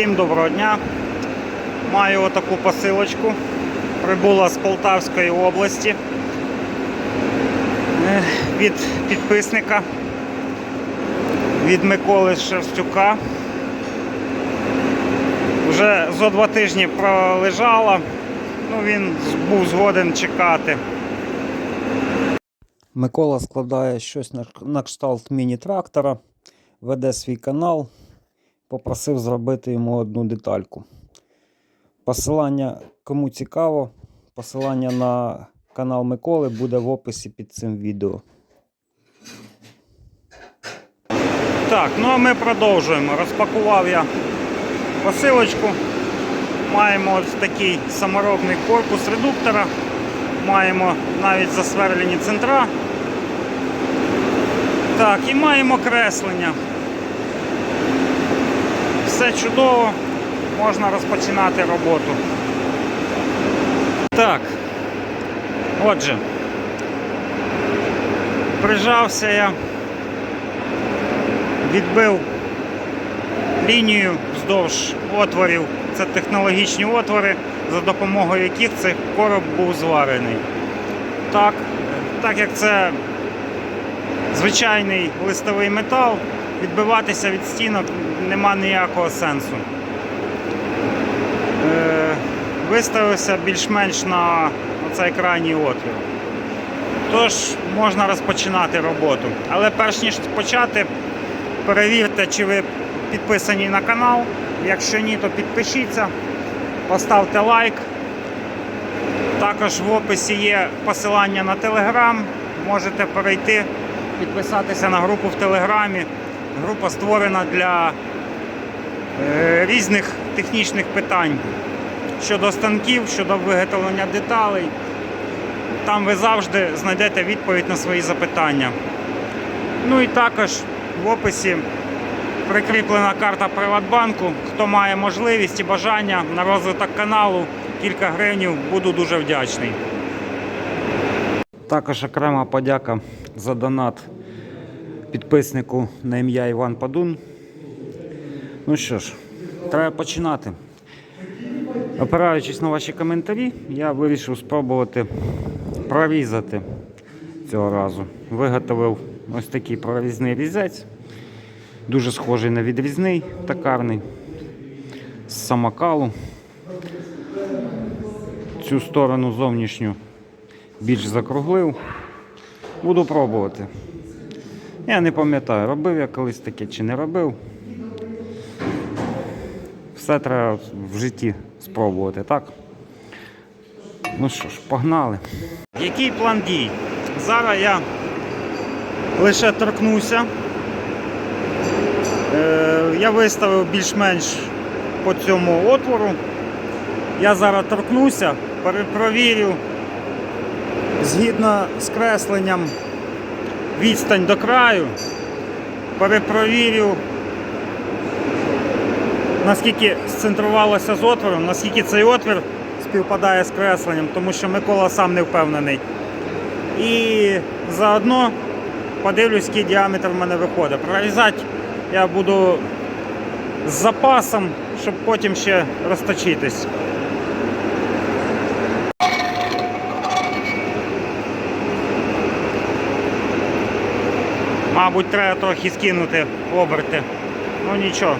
Всім доброго дня. Маю отаку посилочку. Прибула з Полтавської області Е, від підписника від Миколи Шерстюка. Вже зо два тижні пролежала, ну він був згоден чекати. Микола складає щось на кшталт міні-трактора, веде свій канал, попросив зробити йому одну детальку. Посилання, кому цікаво, посилання на канал Миколи буде в описі під цим відео. Так, ну а ми продовжуємо. Розпакував я посилочку. Маємо ось такий саморобний корпус редуктора. Маємо навіть засверлені центра. Так, і маємо креслення. Все чудово, можна розпочинати роботу. Так. Отже, прижався я, відбив лінію вздовж отворів. Це технологічні отвори, за допомогою яких цей короб був зварений. Так, так як це звичайний листовий метал, відбиватися від стінок нема ніякого сенсу. Е, виставився більш-менш на цей крайній отвір. Тож можна розпочинати роботу. Але перш ніж почати, перевірте, чи ви підписані на канал. Якщо ні, то підпишіться, поставте лайк. Також в описі є посилання на Телеграм. Можете перейти, підписатися на групу в Телеграмі. Група створена для різних технічних питань щодо станків, щодо виготовлення деталей. Там ви завжди знайдете відповідь на свої запитання. Ну і також в описі прикріплена карта Приватбанку. Хто має можливість і бажання на розвиток каналу, кілька гривнів, буду дуже вдячний. Також окрема подяка за донат підписнику на ім'я Іван Падун. Ну що ж, треба починати. Опираючись на ваші коментарі, я вирішив спробувати прорізати цього разу. Виготовив ось такий прорізний різець, дуже схожий на відрізний токарний з самокалу. Цю сторону зовнішню більш закруглив. Буду пробувати. Я не пам'ятаю, робив я колись таке чи не робив. Все треба в житті спробувати, так? Ну що ж, погнали. Який план дій? Зараз я лише торкнуся. Е, я виставив більш-менш по цьому отвору. Я зараз торкнуся, перепровірю згідно з кресленням відстань до краю, перепровірю наскільки сцентрувалося з отвором, наскільки цей отвір співпадає з кресленням, тому що Микола сам не впевнений. І заодно подивлюсь, який діаметр в мене виходить. Прорізати я буду з запасом, щоб потім ще розточитись. Мабуть, треба трохи скинути оберти. Ну нічого.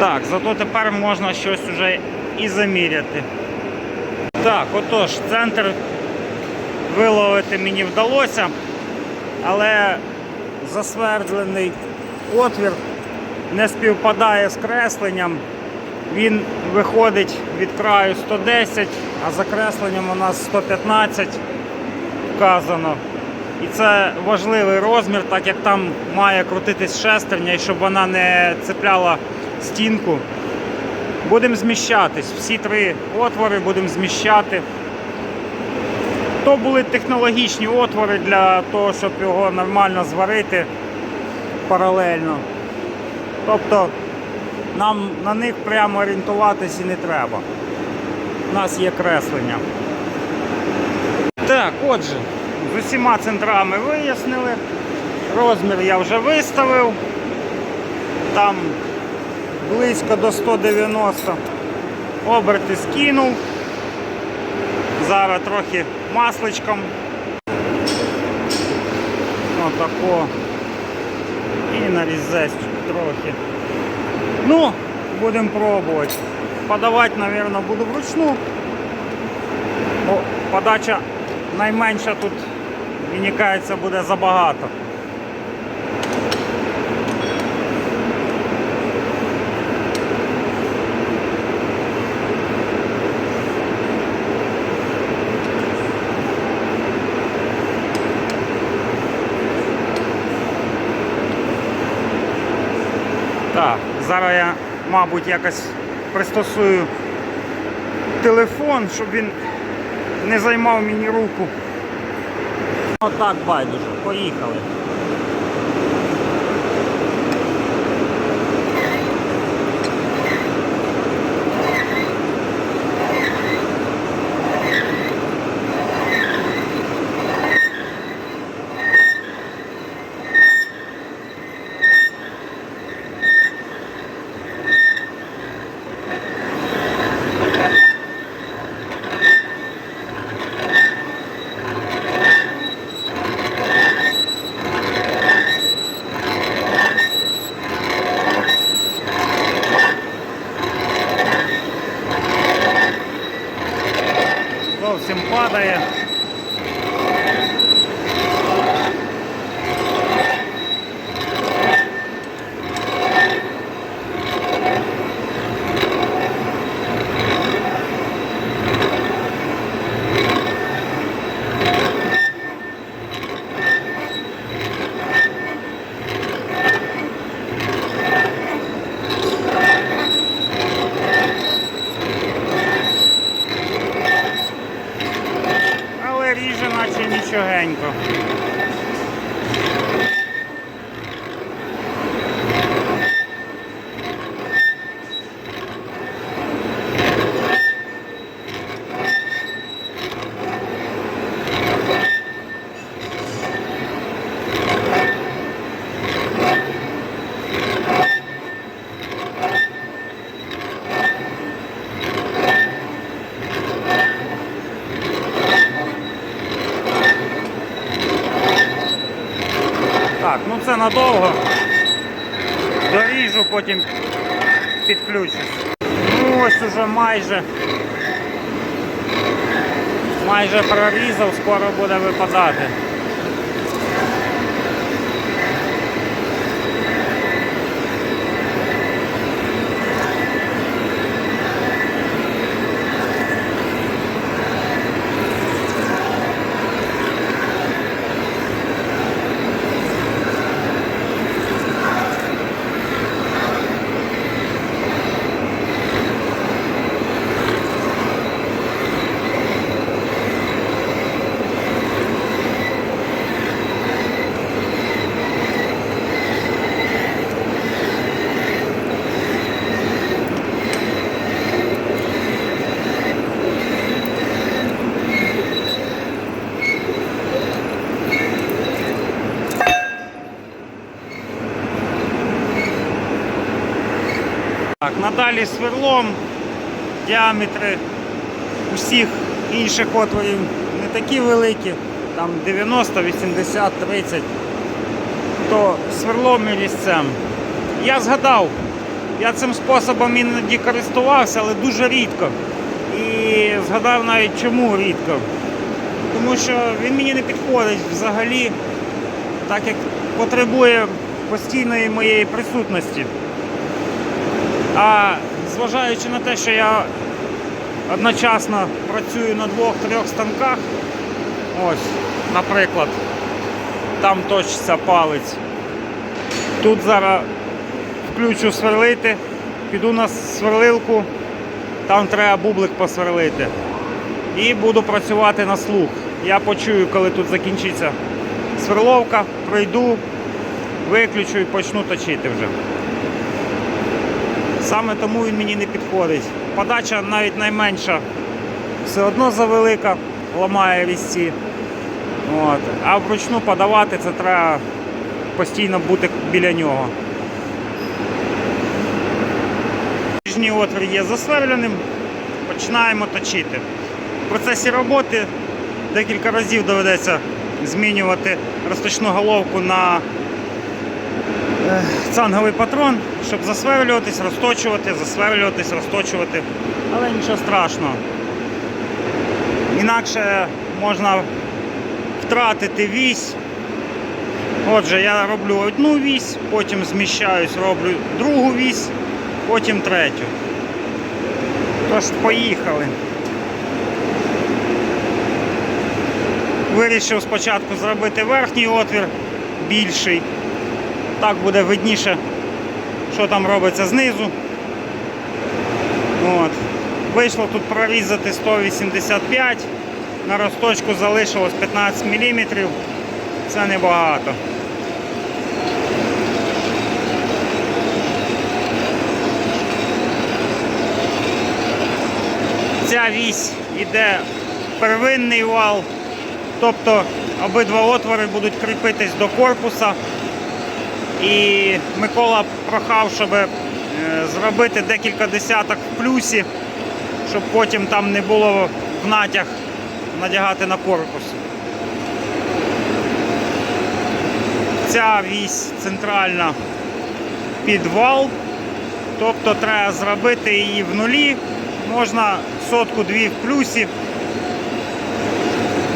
Так, зато тепер можна щось уже і заміряти. Так, отож, центр виловити мені вдалося, але засвердлений отвір не співпадає з кресленням. Він виходить від краю 110, а за кресленням у нас 115 вказано. І це важливий розмір, так як там має крутитись шестерня, і щоб вона не цепляла стінку. Будемо зміщатись. Всі три отвори будемо зміщати. То були технологічні отвори для того, щоб його нормально зварити паралельно. Тобто нам на них прямо орієнтуватись і не треба. У нас є креслення. Так, отже, з усіма центрами вияснили. Розмір я вже виставив. Там близько до 190. Оберти скинув. Зараз трохи масличком. Отако. І нарізець трохи. Ну, будемо пробувати. Подавати, мабуть, буду вручну. Бо подача найменша тут, мені кажеться, буде забагато. Так, зараз я, мабуть, якось пристосую телефон, щоб він не займав мені руку. Отак байдуже, поїхали. Це надовго. Доріжу, потім підключусь. Ну ось уже майже. Майже прорізав, скоро буде випадати. Так, надалі сверлом діаметри усіх інших отворів не такі великі, там 90, 80, 30, то сверлом і різцем. Я згадав, я цим способом іноді користувався, але дуже рідко. І згадав навіть чому рідко. Тому що він мені не підходить взагалі, так як потребує постійної моєї присутності. А зважаючи на те, що я одночасно працюю на двох-трьох станках, ось, наприклад, там точиться палець. Тут зараз включу сверлити, піду на сверлилку, там треба бублик посверлити. І буду працювати на слух. Я почую, коли тут закінчиться сверловка, пройду, виключу і почну точити вже. Саме тому він мені не підходить. Подача навіть найменша, все одно завелика, ламає різці. От. А вручну подавати це треба постійно бути біля нього. нижній отвір є засверляним, починаємо точити. В процесі роботи декілька разів доведеться змінювати розточну головку на цанговий патрон, щоб засверлюватись, розточувати, засверлюватись, розточувати. Але нічого страшного. Інакше можна втратити вісь. Отже, я роблю одну вісь, потім зміщаюсь, роблю другу вісь, потім третю. Тож, поїхали. Вирішив спочатку зробити верхній отвір більший. Так буде видніше, що там робиться знизу. От. Вийшло тут прорізати 185, на розточку залишилось 15 мм. Це небагато. Ця вісь йде первинний вал, тобто обидва отвори будуть кріпитись до корпуса. І Микола прохав, щоб е, зробити декілька десяток в плюсі, щоб потім там не було в натяг надягати на корпус. Ця вісь центральна під вал, тобто треба зробити її в нулі, можна сотку-дві в плюсі,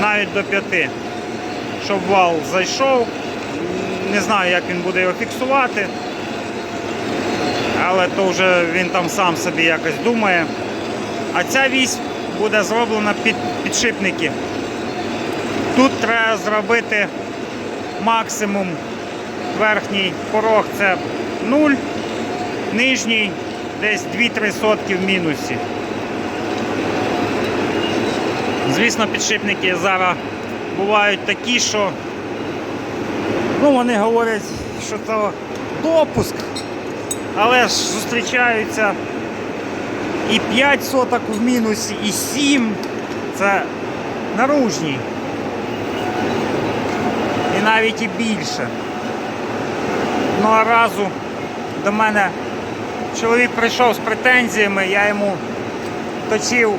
навіть до п'яти, щоб вал зайшов. Не знаю, як він буде його фіксувати, але то вже він там сам собі якось думає. А ця вісь буде зроблена під підшипники. Тут треба зробити максимум верхній порог це 0, нижній десь 2-3 сотки в мінусі. Звісно, підшипники зараз бувають такі, що ну, вони говорять, що це допуск, але ж зустрічаються і 5 соток в мінусі, і 7 це наружній. І навіть і більше. Одного разу до мене чоловік прийшов з претензіями, я йому точив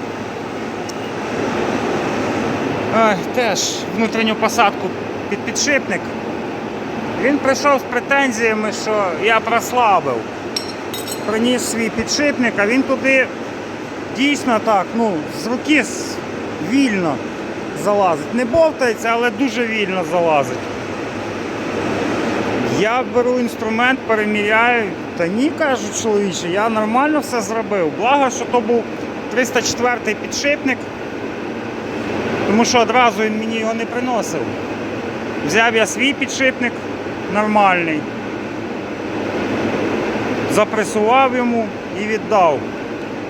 е, теж внутрішню посадку під підшипник. Він прийшов з претензіями, що я прослабив. Приніс свій підшипник, а він туди дійсно так, ну, з руки вільно залазить. Не бовтається, але дуже вільно залазить. Я беру інструмент, переміряю. Та ні, кажуть чоловіче, я нормально все зробив. Благо, що то був 304 підшипник, тому що одразу він мені його не приносив. Взяв я свій підшипник нормальний, запресував йому і віддав.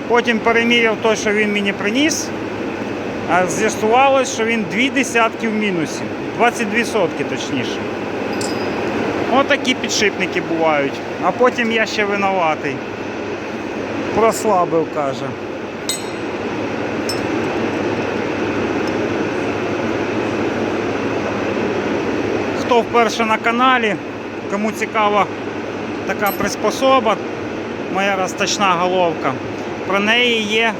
Потім переміряв той, що він мені приніс, а з'ясувалось, що він дві десятки в мінусі. 22 сотки точніше. Отакі підшипники бувають. А потім я ще винуватий. Прослабив, каже. Хто вперше на каналі, кому цікава така приспособа, моя розточна головка, про неї є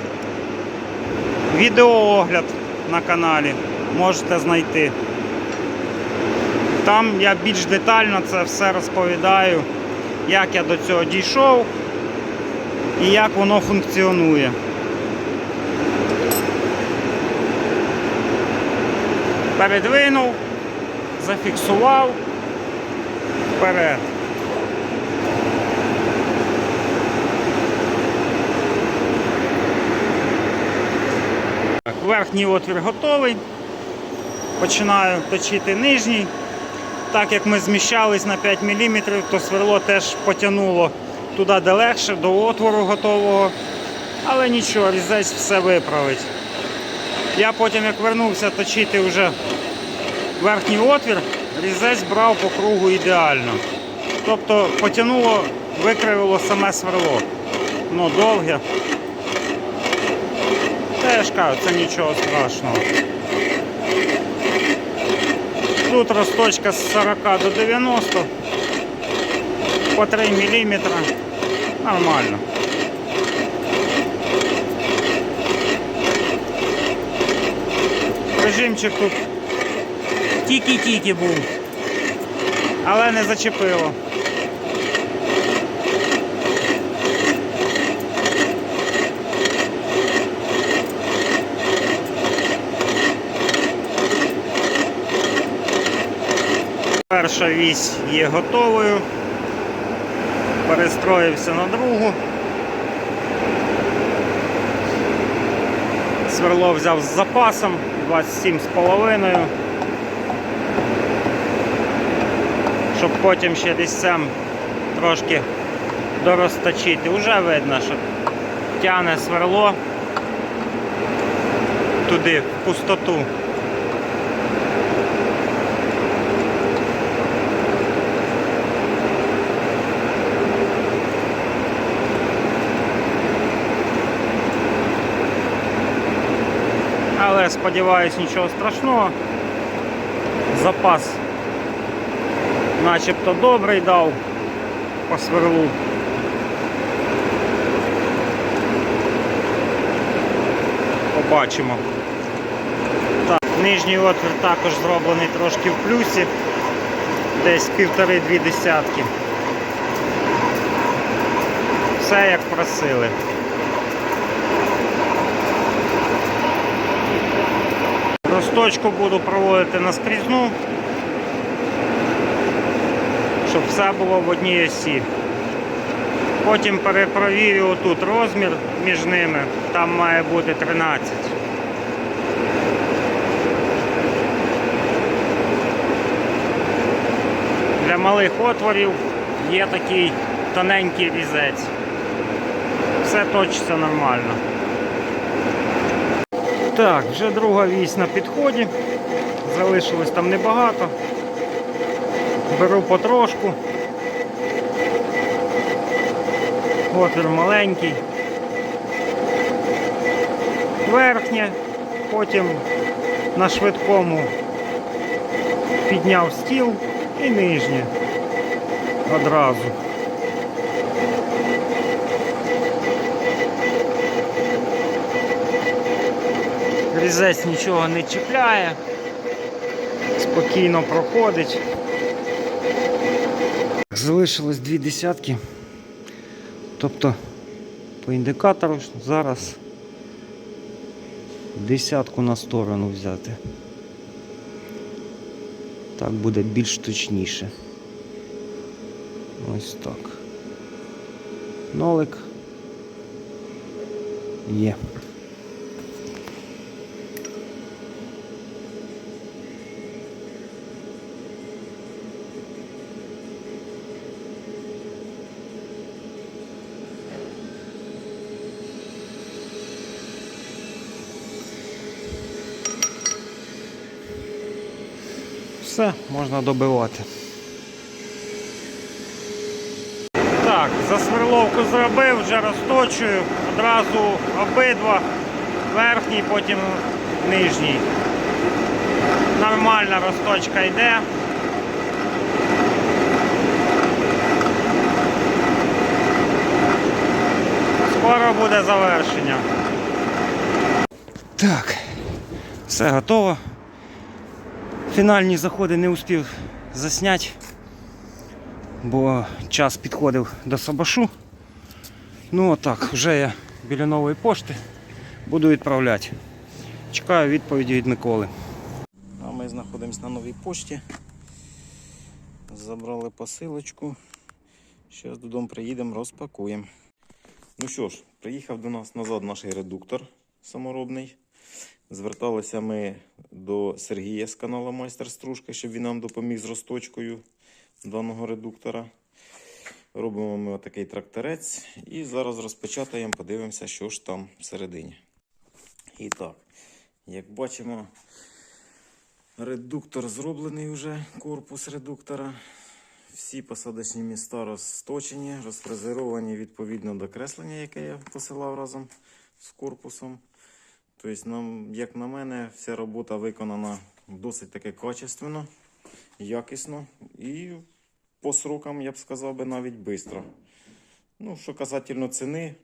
відеоогляд на каналі. Можете знайти. Там я більш детально це все розповідаю, як я до цього дійшов і як воно функціонує. Передвинув, зафіксував вперед. Верхній отвір готовий. Починаю точити нижній. Так як ми зміщались на 5 мм, то сверло теж потягнуло туди де легше, до отвору готового. Але нічого, різець все виправить. Я потім, як вернувся точити вже верхній отвір різець брав по кругу ідеально. Тобто потянуло, викривило саме сверло. Воно довге. Та я ж кажу, це нічого страшного. Тут росточка з 40 до 90 по 3 мм. Нормально. Режимчик тут тільки-тільки був, але не зачепило. Перша вісь є готовою. Перестроївся на другу. Сверло взяв з запасом 27,5. Щоб потім ще десь сам трошки дорозточити. Уже видно, що тягне сверло туди, в пустоту. Але сподіваюсь, нічого страшного. Запас начебто добрий дав по сверлу. Побачимо. Так, нижній отвір також зроблений трошки в плюсі, десь півтори-дві десятки. Все як просили. Росточку буду проводити наскрізну, щоб все було в одній осі. Потім перепровірю отут розмір між ними, там має бути 13. Для малих отворів є такий тоненький різець. Все точиться нормально. Так, вже друга вісь на підході. Залишилось там небагато. Беру потрошку. Отвір маленький. Верхнє, потім на швидкому підняв стіл і нижнє одразу. Різець нічого не чіпляє, спокійно проходить. Залишилось дві десятки. Тобто по індикатору зараз десятку на сторону взяти. Так буде більш точніше. Ось так. Нолик є. Все, можна добивати. Так, засверловку зробив, вже розточую. Одразу обидва, верхній, потім нижній. Нормальна розточка йде. Скоро буде завершення. Так, все готово. Фінальні заходи не успів засняти, бо час підходив до Сабашу. Ну отак, вже я біля нової пошти буду відправляти. Чекаю відповіді від Миколи. А ми знаходимося на новій пошті. Забрали посилочку. Зараз додому приїдемо, розпакуємо. Ну що ж, приїхав до нас назад наш редуктор саморобний. Зверталися ми до Сергія з каналу Майстер Стружка, щоб він нам допоміг з розточкою даного редуктора. Робимо ми отакий тракторець і зараз розпечатаємо, подивимося, що ж там всередині. І так, як бачимо, редуктор зроблений вже, корпус редуктора. Всі посадочні міста розточені, розфрезеровані відповідно до креслення, яке я посилав разом з корпусом. Тобто, нам, як на мене, вся робота виконана досить таки качественно, якісно і по срокам, я б сказав би, навіть швидко. Ну, що касательно ціни,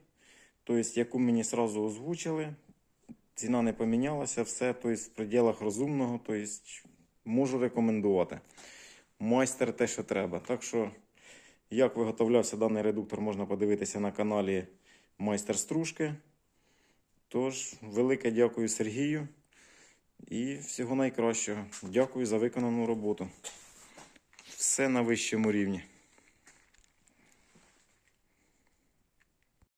тобто, яку мені одразу озвучили, ціна не помінялася, все тобто, в пределах розумного, тобто, можу рекомендувати. Майстер те, що треба. Так що, як виготовлявся даний редуктор, можна подивитися на каналі Майстер Стружки. Тож, велике дякую Сергію і всього найкращого. Дякую за виконану роботу. Все на вищому рівні.